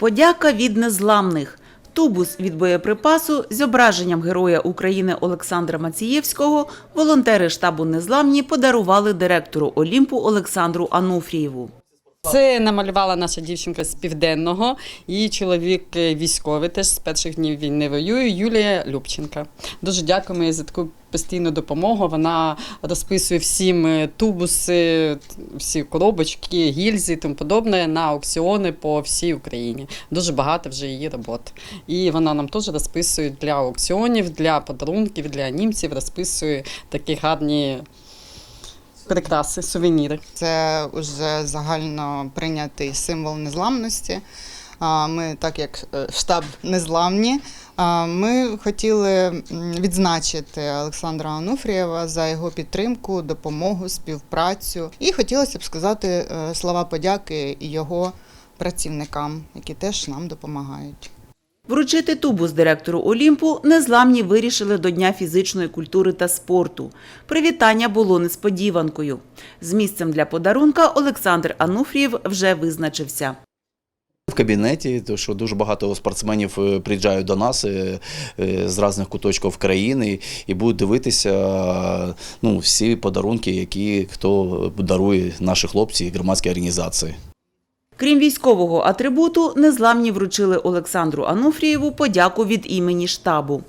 Подяка від незламних. Тубус від боєприпасу з ображенням Героя України Олександра Мацієвського волонтери штабу Незламні подарували директору Олімпу Олександру Ануфрієву. Це намалювала наша дівчинка з південного. Її чоловік е, військовий, теж з перших днів війни воює. Юлія Любченка. Дуже дякуємо їй за таку постійну допомогу. Вона розписує всім тубуси, всі коробочки, гільзи і тому подобне на аукціони по всій Україні. Дуже багато вже її робот. І вона нам теж розписує для аукціонів, для подарунків, для німців, розписує такі гарні прикраси, сувеніри. Це вже загально прийнятий символ незламності. Ми, так як е, штаб незламні, ми хотіли відзначити Олександра Ануфрієва за його підтримку, допомогу, співпрацю. І хотілося б сказати е, слова подяки його працівникам, які теж нам допомагають. Вручити тубус директору Олімпу незламні вирішили до Дня фізичної культури та спорту. Привітання було несподіванкою. З місцем для подарунка Олександр Ануфрієв вже визначився. В кабінеті, то що дуже багато спортсменів е, приїжджають до нас е, е, з різних куточків країни і будуть дивитися ну, всі подарунки, які хто дарує наші хлопці і громадські організації. Крім військового атрибуту, незламні вручили Олександру Ануфрієву подяку від імені штабу.